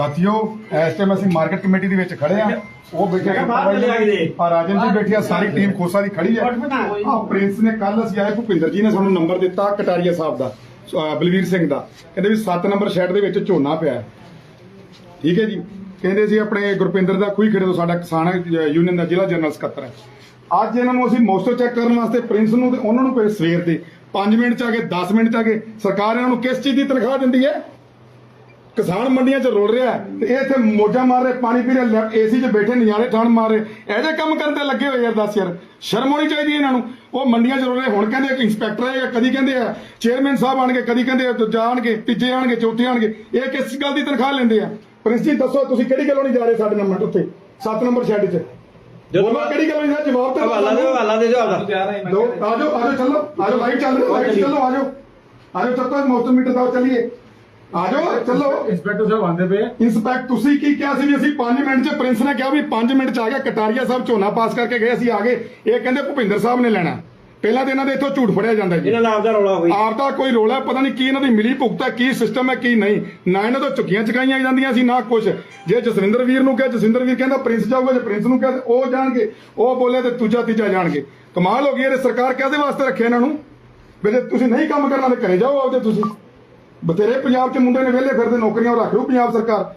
ਸਾਥੀਓ ਇਸ ਟਾਈਮ ਅਸੀਂ ਮਾਰਕੀਟ ਕਮੇਟੀ ਦੇ ਵਿੱਚ ਖੜੇ ਆ ਉਹ ਬੈਠੇ ਆ ਰਾਜਨ ਜੀ ਬੈਠੀ ਆ ਸਾਰੀ ਟੀਮ ਖੋਸਾ ਦੀ ਖੜੀ ਆ ਆ ਪ੍ਰਿੰਸ ਨੇ ਕੱਲ ਅਸੀਂ ਆਏ ਭੁਪਿੰਦਰ ਜੀ ਨੇ ਸਾਨੂੰ ਨੰਬਰ ਦਿੱਤਾ ਕਟਾਰੀਆ ਸਾਹਿਬ ਦਾ ਬਲਵੀਰ ਸਿੰਘ ਦਾ। ਕਹਿੰਦੇ ਵੀ 7 ਨੰਬਰ ਸ਼ੈਡ ਦੇ ਵਿੱਚ ਝੋਨਾ ਪਿਆ ਹੈ। ਠੀਕ ਹੈ ਜੀ? ਕਹਿੰਦੇ ਸੀ ਆਪਣੇ ਗੁਰਪਿੰਦਰ ਦਾ ਖੂਹੀ ਖੇੜੇ ਤੋਂ ਸਾਡਾ ਕਿਸਾਨ ਯੂਨੀਅਨ ਦਾ ਜ਼ਿਲ੍ਹਾ ਜਨਰਲ ਸਕੱਤਰ ਹੈ। ਅੱਜ ਇਹਨਾਂ ਨੂੰ ਅਸੀਂ ਮੌਸਟੋ ਚੈੱਕ ਕਰਨ ਵਾਸਤੇ ਪ੍ਰਿੰਸ ਨੂੰ ਤੇ ਉਹਨਾਂ ਨੂੰ ਪਏ ਸਵੇਰ ਦੇ। 5 ਮਿੰਟ ਚ ਆ ਗਏ 10 ਮਿੰਟ ਚ ਆ ਗਏ। ਸਰਕਾਰ ਇਹਨਾਂ ਨੂੰ ਕਿਸ ਚੀਜ਼ ਦੀ ਤਨਖਾਹ ਦਿੰਦੀ ਹੈ? ਕਿਸਾਨ ਮੰਡੀਆਂ 'ਚ ਰੋਲ ਰਿਹਾ ਹੈ ਤੇ ਇਹ ਇੱਥੇ ਮੋਜਾ ਮਾਰ ਰਹੇ ਪਾਣੀ ਪੀ ਰਹੇ ਏਸੀ 'ਚ ਬੈਠੇ ਨਿਆਣੇ ਠਾਣ ਮਾਰ ਰਹੇ। ਇਹੋ ਕੰਮ ਕਰਨ ਤੇ ਲੱਗੇ ਹੋਏ ਯਾਰ ਦੱਸ ਯਾਰ। ਸ਼ਰਮ ਆਉਣੀ ਚਾਹੀਦੀ ਹੈ ਇਹਨਾਂ ਨੂੰ। ਉਹ ਮੰਡੀਆਂ 'ਚ ਰੋਲ ਰਹੇ ਹੁਣ ਕਹਿੰਦੇ ਇੱਕ ਇੰਸਪੈਕਟਰ ਆਏਗਾ ਕਦੀ ਕਹਿੰਦੇ ਆ ਚੇਅਰਮੈਨ ਸਾਹਿਬ ਆਣਗੇ ਕਦੀ ਕਹਿੰਦੇ ਆ ਦੂਜਾ ਆਣਗੇ ਤੀਜੇ ਆਣਗੇ ਚੌਥੇ ਆਣਗੇ ਇਹ ਕਿਸ ਗੱਲ ਦੀ ਤਨਖਾਹ ਲੈਂਦੇ ਆ? ਪ੍ਰਿੰਸ ਜੀ ਦੱਸੋ ਤੁਸੀਂ ਕਿਹੜੀ ਗੱਲੋਂ ਨਹੀਂ ਜਾ ਰਹੇ ਸਾਡੇ ਨੰਬਰ ਉੱਤੇ 7 ਨੰਬਰ ਸ਼ੈੱਡ 'ਚ। ਬੋਲੋ ਕਿਹੜੀ ਗੱਲੋਂ ਨਹੀਂ ਜਵਾਬ ਤਾਂ ਹਵਾਲਾ ਦੇ ਹਵਾਲਾ ਦੇ। ਦਿਓ ਆਪਦਾ ਦੋ ਆਜੋ ਆਜੋ ਚੱਲੋ ਆਜੋ ਲਾਈਟ ਚੱਲ ਰਹੀ ਲਾਈਟ ਚੱਲੋ ਆਜੋ ਆਜੋ ਚੱਲੋ ਮੌਸਮ ਮੀਟਰ ਦਾ ਚੱਲੀਏ। ਆਜੋ ਚੱਲੋ। ਇੰਸਪੈਕਟਰ ਸਾਹਿਬ ਆਂਦੇ ਪਏ। ਆ। ਇੰਸਪੈਕਟ ਤੁਸੀਂ ਕੀ ਕਿਹਾ ਸੀ ਵੀ ਅਸੀਂ 5 ਮਿੰਟ ਚ ਪ੍ਰਿੰਸ ਨੇ ਕਿਹਾ ਵੀ 5 ਮਿੰਟ ਚ ਆ ਗਿਆ ਕਟਾਰੀਆ ਸਾਹਿਬ ਝੋਨਾ ਪਾਸ ਕਰਕੇ ਗਏ ਅਸੀਂ ਆ ਗਏ। ਇਹ ਕਹਿੰਦੇ ਭੁਪਿੰਦਰ ਸਾਹਿਬ ਨੇ ਲੈਣਾ। ਪਹਿਲਾਂ ਤੇ ਇਹਨਾਂ ਦੇ ਇੱਥੋਂ ਝੂਠ ਫੜਿਆ ਜਾਂਦਾ ਜੀ। ਇਹਨਾਂ ਦਾ ਆਪਦਾ ਰੌਲਾ ਹੋਈ ਆਪ ਦਾ ਕੋਈ ਰੋਲਾ ਪਤਾ ਨਹੀਂ ਕੀ ਇਹਨਾਂ ਦੀ ਮਿਲੀ ਭੁਗਤ ਹੈ ਕੀ ਸਿਸਟਮ ਹੈ ਕੀ ਨਹੀਂ। ਨਾ ਇਹਨਾਂ ਤੋਂ ਚੁੱਕੀਆਂ ਚਕਾਈਆਂ ਜਾਂਦੀਆਂ ਸੀ ਨਾ ਕੁਝ ਜੇ ਜਸਵਿੰਦਰ ਵੀਰ ਨੂੰ ਕਿਹਾ ਜਸਵਿੰਦਰ ਵੀਰ ਕਹਿੰਦਾ ਪ੍ਰਿੰਸ ਜਾਊਗਾ ਜੇ ਪ੍ਰਿੰਸ ਨੂੰ ਕਿਹਾ ਤੇ ਉਹ ਜਾਣਗੇ। ਉਹ ਬੋਲੇ ਤੇ ਦੂਜਾ ਤੀਜਾ ਜਾਣਗੇ। ਕਮਾਲ ਹੋ ਗਈ ਇਹ ਸਰਕਾਰ ਕਾਹਦੇ ਵਾਸਤੇ ਰੱਖਿਆ ਇਹਨਾਂ ਨੂੰ? ਵੀ ਜੇ ਤੁਸੀਂ ਨਹੀਂ ਕੰਮ ਕਰਨਾ ਤੇ ਘਰੇ ਜਾਓ ਆਪਦੇ ਤੁਸੀਂ। ਬਥੇਰੇ ਪੰਜਾਬ 'ਚ ਮੁੰਡੇ ਨੇ ਵਿਹਲੇ ਫਿਰਦੇ ਨੌਕਰੀਆਂ ਰੱਖ ਲਓ ਪੰਜਾਬ ਸਰਕਾਰ।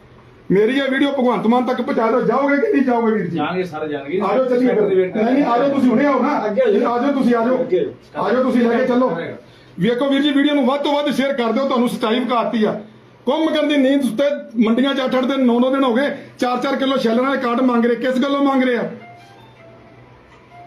ਮੇਰੀ ਇਹ ਵੀਡੀਓ ਭਗਵੰਤ ਮਾਨ ਤੱਕ ਪਹੁੰਚਾ ਦਿਓ ਜਾਓਗੇ ਕਿ ਨਹੀਂ ਜਾਓਗੇ ਵੀਰ ਜੀ? ਜਾਣਗੇ ਸਾਰੇ ਜਾਣਗੇ। ਆਜੋ ਚੱਲੀਏ। ਨਹੀਂ ਨਹੀਂ ਆਜੋ ਤੁਸੀਂ ਹੁਣੇ ਆਓ ਨਾ। ਆਜੋ ਤੁਸੀਂ ਆਜੋ। ਆਜੋ ਤੁਸੀਂ ਲੈ ਕੇ ਚੱਲੋ। ਵੇਖੋ ਵੀਰ ਜੀ ਵੀਡੀਓ ਨੂੰ ਵੱਧ ਤੋਂ ਵੱਧ ਸ਼ੇਅਰ ਕਰ ਦਿਓ ਤੁਹਾਨੂੰ ਸੱਚਾਈ ਵਿਖਾਤੀ ਆ। ਕੁੰਮ ਕਰਨ ਦੀ ਨੀਂਦ ਉੱਤੇ ਮੰਡੀਆਂ 'ਚ 8-8 ਦਿਨ 9-9 ਦਿਨ ਹੋ ਗਏ। 4-4 ਕਿਲੋ ਛੈਲਰਾਂ ਦੇ ਕਾਟ ਮੰਗ ਰਹੇ। ਕਿਸ ਗੱਲੋਂ ਮੰਗ ਰਹੇ ਆ?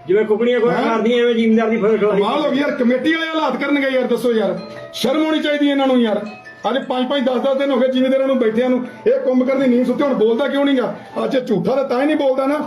ਜਿਵੇਂ ਕੁਕੜੀਆਂ ਕੋਈ? ਕਰਦੀਆਂ ਐਵੇਂ ਜ਼ਿਮੀਂਦਾਰ ਦੀ ਫਸਲ ਖਲਾਈ ਕਮਾਲ ਹੋ ਗਈ ਯਾਰ ਕਮੇਟੀ ਵਾਲੇ ਹਾਲਾਤ ਕਰਨਗੇ ਯਾਰ ਦੱਸੋ ਯਾਰ। ਸ਼ਰਮ ਹੋਣੀ ਚਾਹੀਦੀ ਇਹਨਾਂ ਨੂੰ ਯਾਰ। ਅੱਜ 5-5 10-10 ਦਿਨ ਹੋ ਗਏ ਜ਼ਿਮੀਂਦਾਰਾਂ ਨੂੰ ਬੈਠਿਆਂ ਨੂੰ। ਇਹ ਕੁੰਮ ਕਰਨ ਦੀ ਨੀਂਦ ਸੁੱਤੇ ਹੁਣ ਬੋਲਦਾ ਕਿਉਂ ਨਹੀਂਗਾ ਅੱਜ ਝੂਠਾ ਤਾਂ ਤਾਂ ਹੀ ਨਹੀਂ ਬੋਲਦਾ ਨਾ।